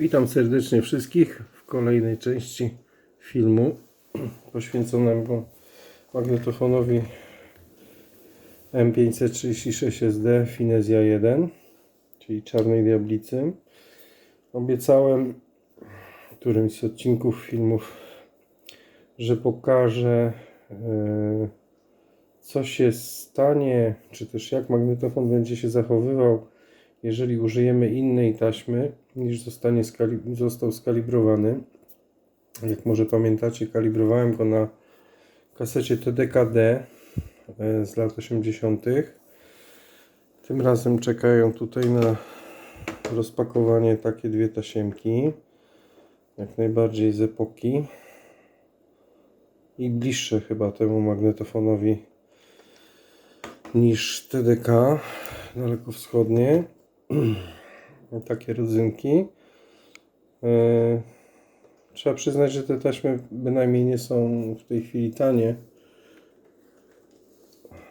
Witam serdecznie wszystkich w kolejnej części filmu poświęconemu magnetofonowi M536SD Finezja 1, czyli czarnej diablicy. Obiecałem w którymś z odcinków filmów, że pokażę e, co się stanie, czy też jak magnetofon będzie się zachowywał, jeżeli użyjemy innej taśmy niż zostanie skali- został skalibrowany. Jak może pamiętacie, kalibrowałem go na kasecie TDKD e, z lat 80. Tym razem czekają tutaj na rozpakowanie takie dwie tasiemki, jak najbardziej z epoki i bliższe chyba temu magnetofonowi niż TDK dalekowschodnie. Takie rodzynki. E, Trzeba przyznać, że te taśmy bynajmniej nie są w tej chwili tanie.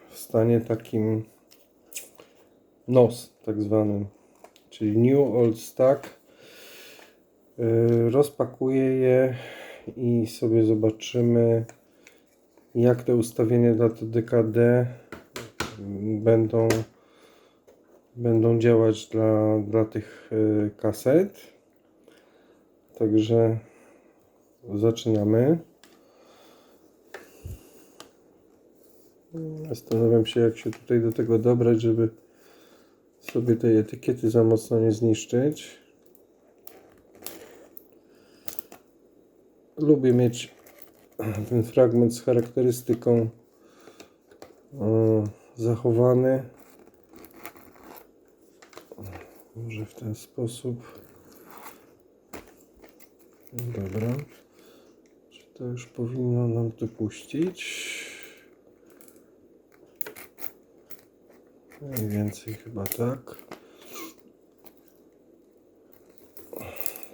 W stanie takim NOS tak zwanym, czyli New Old Stack. E, Rozpakuję je i sobie zobaczymy jak te ustawienia dla TDKD będą będą działać dla, dla tych y, kaset. Także zaczynamy. Zastanawiam się, jak się tutaj do tego dobrać, żeby sobie tej etykiety za mocno nie zniszczyć. Lubię mieć ten fragment z charakterystyką e, zachowany. Może w ten sposób. Dobra. Czy to już powinno nam to puścić? Mniej więcej chyba tak.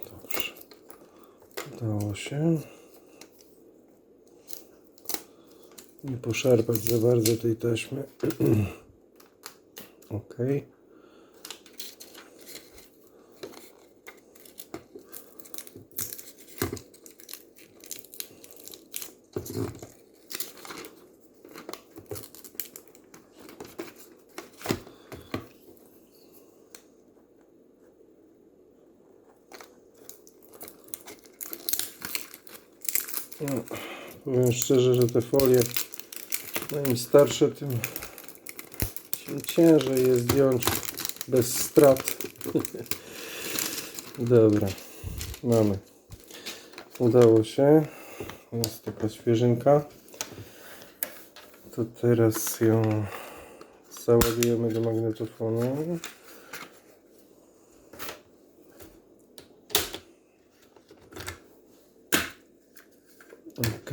Dobrze. Udało się. Nie poszarpać za bardzo tej taśmy. ok. No, powiem szczerze, że te folie no im starsze, tym, tym ciężej je zdjąć bez strat. Dobra, mamy. Udało się. Jest taka świeżynka. To teraz ją załadujemy do magnetofonu. Ok.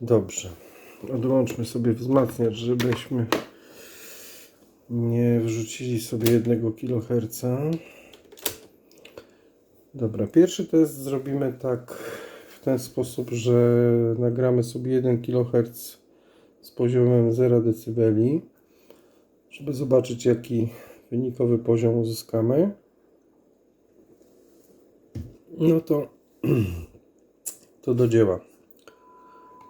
Dobrze. Odłączmy sobie wzmacniacz, żebyśmy nie wrzucili sobie 1 kHz. Dobra, pierwszy test zrobimy tak w ten sposób, że nagramy sobie 1 kHz z poziomem 0 dB, żeby zobaczyć jaki wynikowy poziom uzyskamy. No to to do dzieła.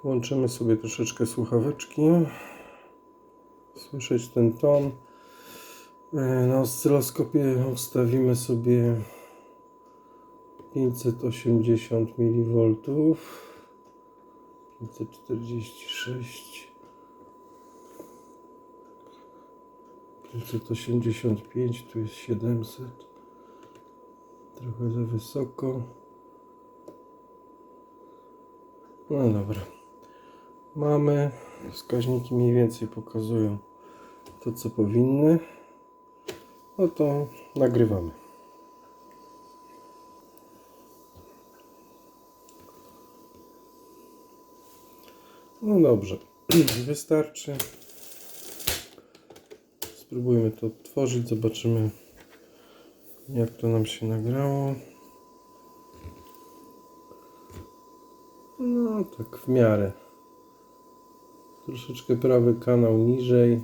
Włączymy sobie troszeczkę słuchaweczki. Słyszeć ten ton. E, Na oscyloskopie ustawimy sobie 580 mV. 546 585 tu jest 700 trochę za wysoko No dobra. Mamy. Wskaźniki mniej więcej pokazują to, co powinny. No to nagrywamy. No dobrze. Wystarczy. Spróbujmy to odtworzyć. Zobaczymy, jak to nam się nagrało. No, tak w miarę. Troszeczkę prawy kanał niżej.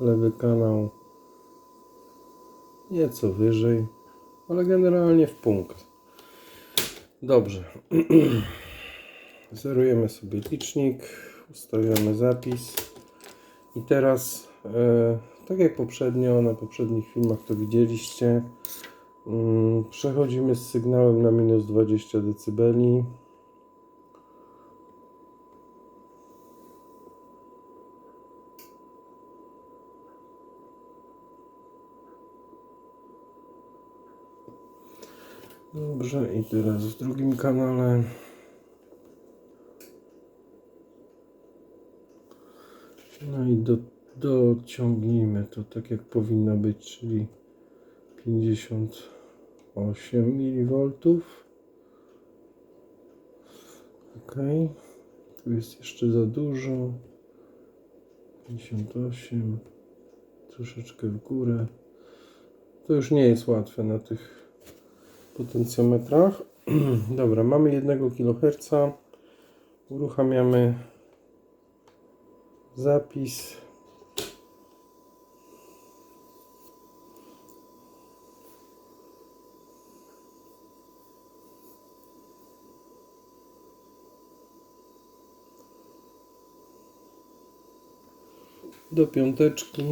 Lewy kanał nieco wyżej, ale generalnie w punkt. Dobrze. Zerujemy sobie licznik, ustawiamy zapis i teraz, e, tak jak poprzednio, na poprzednich filmach to widzieliście, przechodzimy z sygnałem na minus 20 dB. Dobrze, i teraz w drugim kanale. No i do, dociągnijmy to tak jak powinno być, czyli 58 mV. Ok, tu jest jeszcze za dużo. 58, troszeczkę w górę. To już nie jest łatwe na tych potencjometrach. Dobra, mamy 1 kHz. Uruchamiamy zapis. Do piąteczki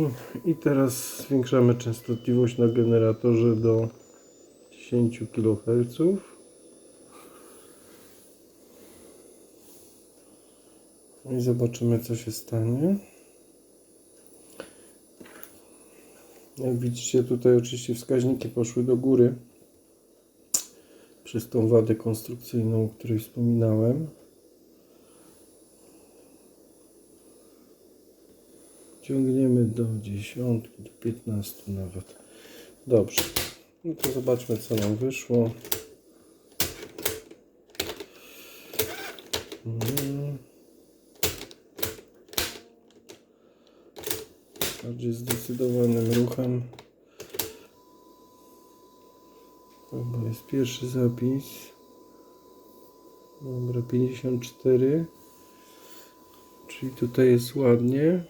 i teraz zwiększamy częstotliwość na generatorze do 10 kHz. I zobaczymy co się stanie. Jak widzicie tutaj oczywiście wskaźniki poszły do góry przez tą wadę konstrukcyjną, o której wspominałem. Ciągniemy do dziesiątki, do 15 nawet. Dobrze. No to zobaczmy co nam wyszło. Mm. bardziej zdecydowanym ruchem. Dobra, jest pierwszy zapis. Dobra, 54. Czyli tutaj jest ładnie.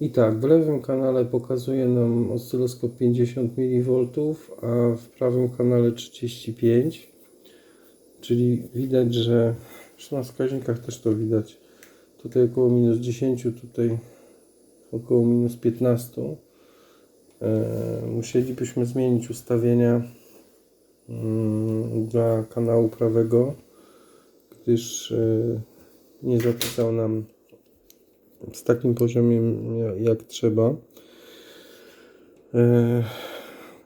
I tak, w lewym kanale pokazuje nam oscyloskop 50 mV, a w prawym kanale 35. Czyli widać, że na wskaźnikach też to widać. Tutaj około minus 10, tutaj około minus 15. E, musielibyśmy zmienić ustawienia mm, dla kanału prawego, gdyż e, nie zapisał nam z takim poziomem jak trzeba. E,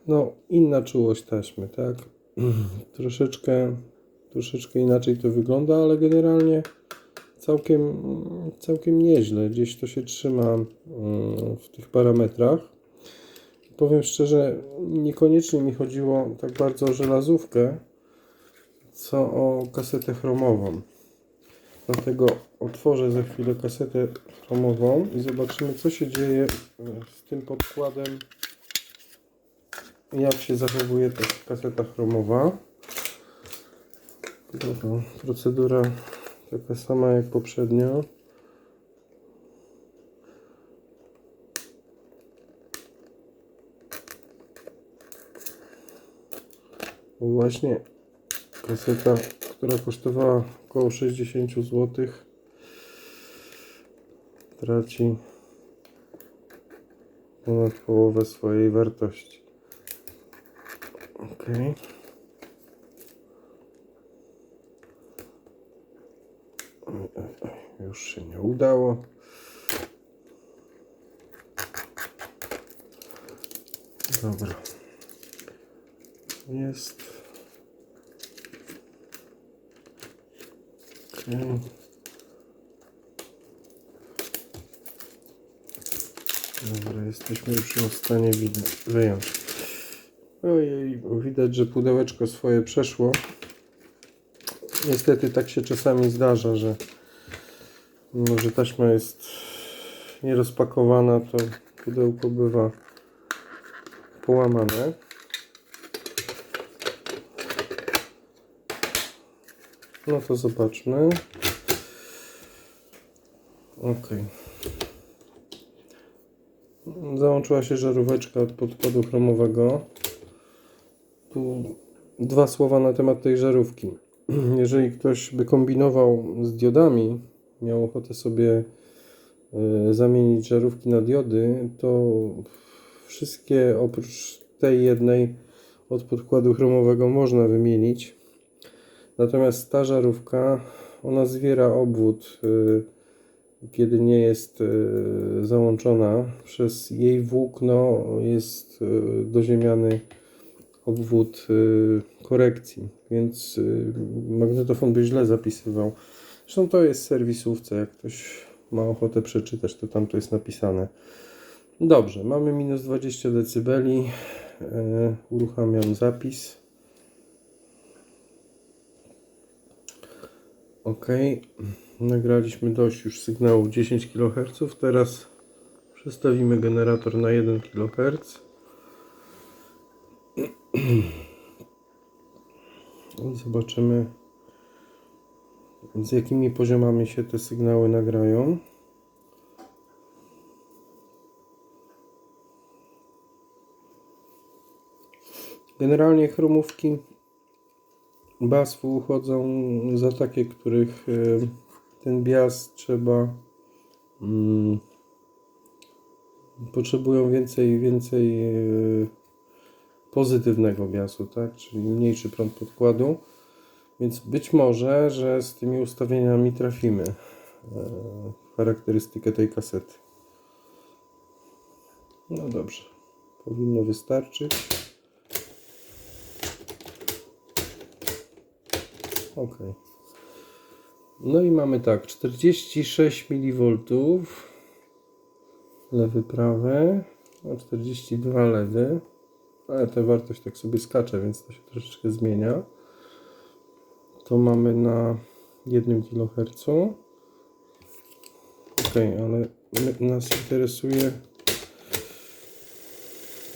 no, inna czułość taśmy, tak? Troszeczkę troszeczkę inaczej to wygląda, ale generalnie całkiem, całkiem nieźle. Gdzieś to się trzyma mm, w tych parametrach. Powiem szczerze, niekoniecznie mi chodziło tak bardzo o żelazówkę, co o kasetę chromową. Dlatego otworzę za chwilę kasetę chromową i zobaczymy, co się dzieje z tym podkładem, jak się zachowuje ta kaseta chromowa. Dobra, procedura taka sama jak poprzednio. Właśnie kaseta, która kosztowała około 60 zł traci ponad połowę swojej wartości. Okay. Już się nie udało. Dobra. Jest. Dobra, jesteśmy już w stanie wyjąć. Ojej, widać, że pudełeczko swoje przeszło. Niestety tak się czasami zdarza, że mimo, że taśma jest nierozpakowana, to pudełko bywa połamane. No to zobaczmy. Ok. Załączyła się żaróweczka od podkładu chromowego. Tu dwa słowa na temat tej żarówki. Jeżeli ktoś by kombinował z diodami, miał ochotę sobie e, zamienić żarówki na diody, to wszystkie oprócz tej jednej od podkładu chromowego można wymienić. Natomiast ta żarówka, ona zwiera obwód, y, kiedy nie jest y, załączona. Przez jej włókno jest y, doziemiany obwód korekcji, więc magnetofon by źle zapisywał. Zresztą to jest serwisówce, jak ktoś ma ochotę przeczytać, to tam to jest napisane. Dobrze, mamy minus 20 dB. Uruchamiam zapis. Ok, nagraliśmy dość już sygnałów 10 kHz. Teraz przestawimy generator na 1 kHz. I zobaczymy, z jakimi poziomami się te sygnały nagrają. Generalnie chromówki BASF uchodzą za takie, których e, ten bias trzeba mm, potrzebują więcej więcej e, pozytywnego biasu, tak? czyli mniejszy prąd podkładu. Więc być może, że z tymi ustawieniami trafimy e, w charakterystykę tej kasety. No dobrze, powinno wystarczyć. Ok. No i mamy tak, 46 mV lewy, prawy, a 42 lewy, ale ta wartość tak sobie skacze, więc to się troszeczkę zmienia. To mamy na 1 kHz. Ok, ale nas interesuje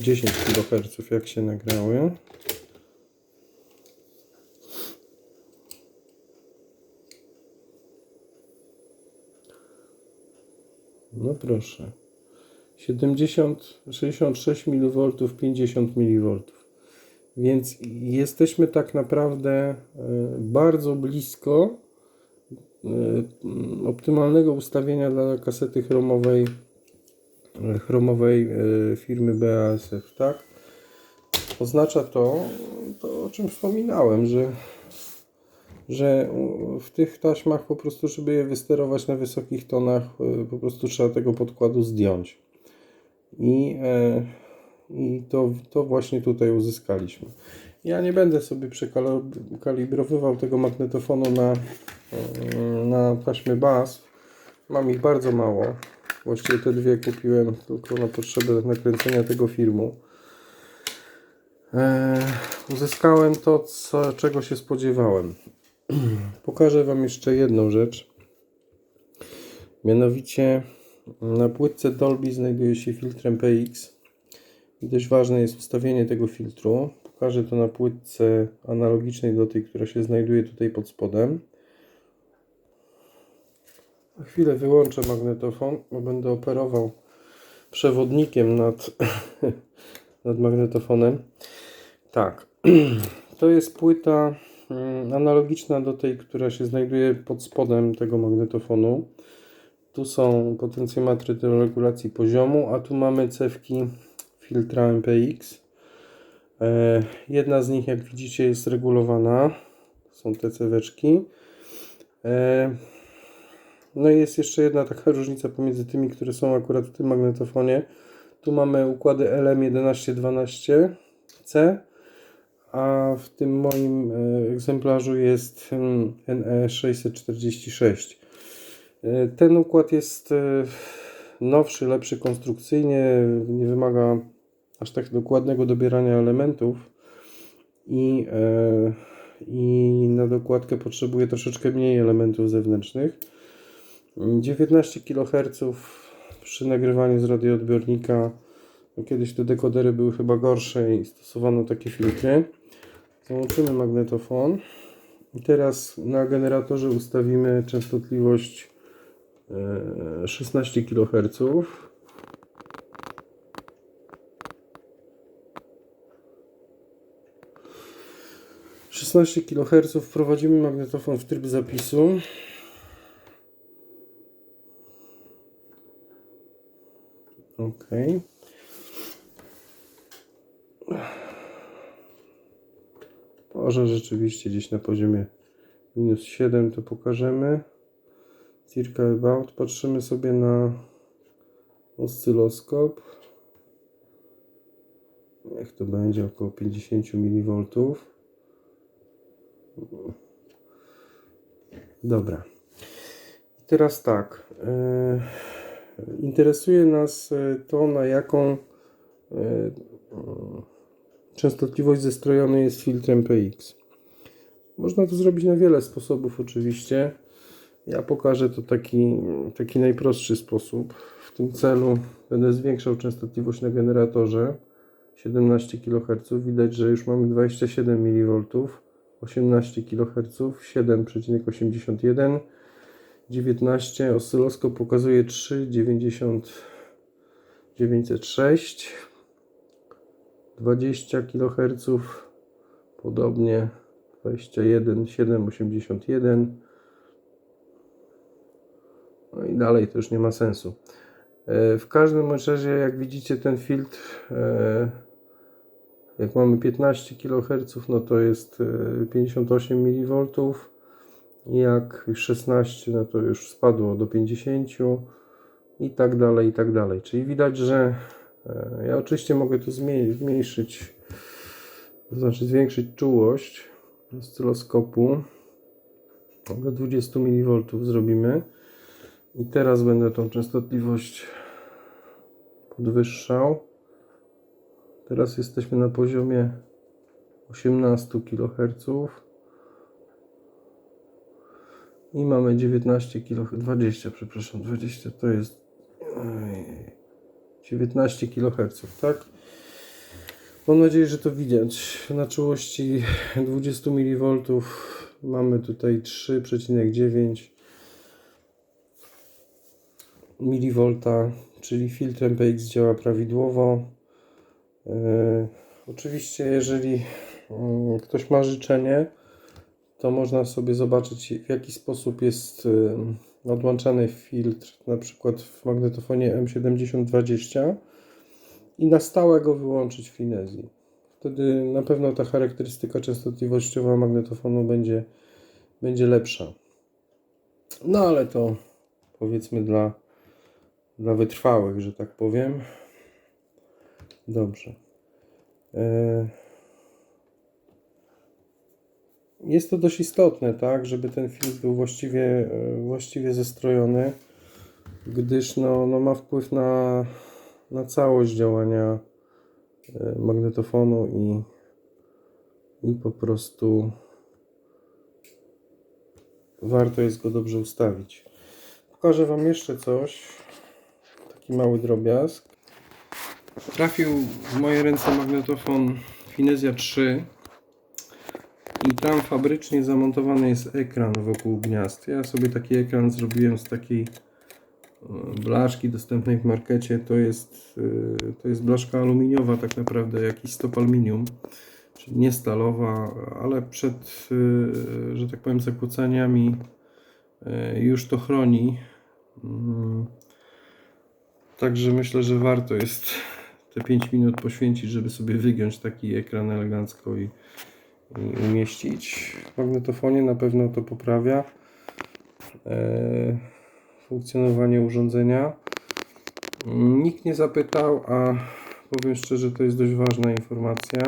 10 kHz, jak się nagrały. No proszę. 70, 66 mV, 50 mV. Więc jesteśmy tak naprawdę e, bardzo blisko e, optymalnego ustawienia dla kasety chromowej, e, chromowej firmy BASF, tak? Oznacza to, to o czym wspominałem, że że w tych taśmach po prostu, żeby je wysterować na wysokich tonach, y, po prostu trzeba tego podkładu zdjąć. I, e, i to, to właśnie tutaj uzyskaliśmy. Ja nie będę sobie przekalibrowywał tego magnetofonu na, e, na taśmy BAS. Mam ich bardzo mało. Właściwie te dwie kupiłem tylko na potrzeby nakręcenia tego filmu. E, uzyskałem to, co, czego się spodziewałem. Pokażę Wam jeszcze jedną rzecz. Mianowicie na płytce Dolby znajduje się filtr MPX. I dość ważne jest ustawienie tego filtru. Pokażę to na płytce analogicznej do tej, która się znajduje tutaj pod spodem. Na chwilę wyłączę magnetofon, bo będę operował przewodnikiem nad, nad magnetofonem. Tak, to jest płyta analogiczna do tej, która się znajduje pod spodem tego magnetofonu. Tu są potencjometry do regulacji poziomu, a tu mamy cewki filtra MPX. E, Jedna z nich, jak widzicie, jest regulowana. Są te ceweczki. E, No i jest jeszcze jedna taka różnica pomiędzy tymi, które są akurat w tym magnetofonie. Tu mamy układy LM1112C, a w tym moim e, egzemplarzu jest mm, NE646. E, Ten układ jest e, nowszy, lepszy konstrukcyjnie, nie wymaga aż tak dokładnego dobierania elementów i, i na dokładkę potrzebuje troszeczkę mniej elementów zewnętrznych. 19 kHz przy nagrywaniu z radioodbiornika. No kiedyś te dekodery były chyba gorsze i stosowano takie filtry. Wyłączymy magnetofon. I teraz na generatorze ustawimy częstotliwość 16 kHz. kHz wprowadzimy magnetofon w tryb zapisu. OK. Może rzeczywiście gdzieś na poziomie minus 7 to pokażemy. Circa about. Patrzymy sobie na oscyloskop. Niech to będzie około 50 mV. Dobra. I teraz tak. e, Interesuje nas e, to, na jaką e, częstotliwość zestrojony jest filtrem PX. Można to zrobić na wiele sposobów, oczywiście. Ja pokażę to taki, taki najprostszy sposób. W tym celu będę zwiększał częstotliwość na generatorze 17 kHz. Widać, że już mamy 27 mV, 18 kHz, 7,81 19 oscyloskop pokazuje 3,906 20 kHz podobnie 21 781 no i dalej to już nie ma sensu. E, w każdym razie jak widzicie ten filtr e, jak mamy 15 kHz no to jest e, 58 mV jak 16 no to już spadło do 50 i tak dalej i tak dalej. Czyli widać, że e, ja oczywiście mogę zmniej- zmniejszyć to znaczy zwiększyć czułość oscyloskopu. Do 20 mV zrobimy. I teraz będę tą częstotliwość podwyższał. Teraz jesteśmy na poziomie 18 kHz i mamy 19 kHz, 20, przepraszam, 20 to jest 19 kHz, tak? Mam nadzieję, że to widać. Na czułości 20 mV mamy tutaj 3,9 mV, czyli filtr MPX działa prawidłowo. E, oczywiście, jeżeli mm, ktoś ma życzenie, to można sobie zobaczyć w jaki sposób jest odłączany filtr na przykład w magnetofonie M7020 i na stałe go wyłączyć w finezji. Wtedy na pewno ta charakterystyka częstotliwościowa magnetofonu będzie, będzie lepsza. No ale to powiedzmy dla, dla wytrwałych, że tak powiem. Dobrze. E, jest to dość istotne, tak, żeby ten filtr był właściwie, e, właściwie zestrojony, gdyż no, no ma wpływ na, na całość działania e, magnetofonu i, i po prostu warto jest go dobrze ustawić. Pokażę Wam jeszcze coś, taki mały drobiazg. Trafił w moje ręce magnetofon Finezja 3 i tam fabrycznie zamontowany jest ekran wokół gniazd. Ja sobie taki ekran zrobiłem z takiej e, blaszki dostępnej w markecie. To jest, e, to jest blaszka aluminiowa, tak naprawdę jakiś stop aluminium, czyli nie stalowa, ale przed, e, że tak powiem, zakłócaniami e, już to chroni. Mm. Także myślę, że warto jest te 5 minut poświęcić, żeby sobie wygiąć taki ekran elegancko i umieścić w magnetofonie. Na pewno to poprawia e, funkcjonowanie urządzenia. Nikt nie zapytał, a powiem szczerze, to jest dość ważna informacja.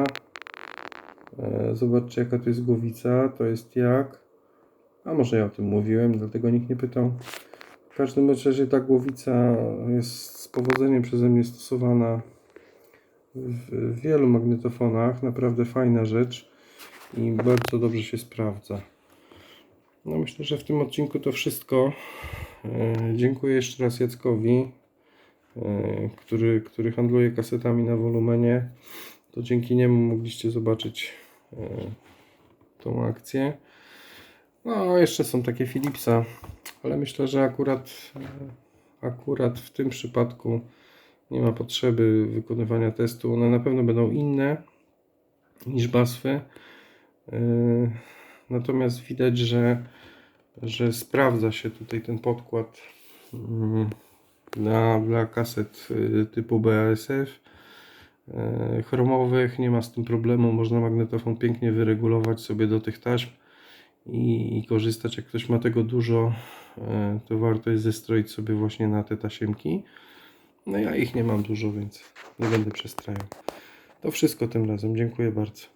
E, zobaczcie, jaka to jest głowica. To jest jak. A może ja o tym mówiłem, dlatego nikt nie pytał. W każdym razie ta głowica jest z powodzeniem przeze mnie stosowana w wielu magnetofonach. Naprawdę fajna rzecz i bardzo dobrze się sprawdza. No myślę, że w tym odcinku to wszystko. E, Dziękuję jeszcze raz Jackowi, e, który, który handluje kasetami na wolumenie. To dzięki niemu mogliście zobaczyć e, tą akcję. No, jeszcze są takie Philipsa, ale myślę, że akurat, akurat w tym przypadku nie ma potrzeby wykonywania testu. One na pewno będą inne niż basfy. Yy, Natomiast widać, że, że sprawdza się tutaj ten podkład mm, na, dla kaset y, typu BASF e, chromowych. Nie ma z tym problemu. Można magnetofon pięknie wyregulować sobie do tych taśm i, i korzystać. Jak ktoś ma tego dużo, to warto jest zestroić sobie właśnie na te tasiemki. No ja ich nie mam dużo, więc nie będę przestrajał. To wszystko tym razem. Dziękuję bardzo.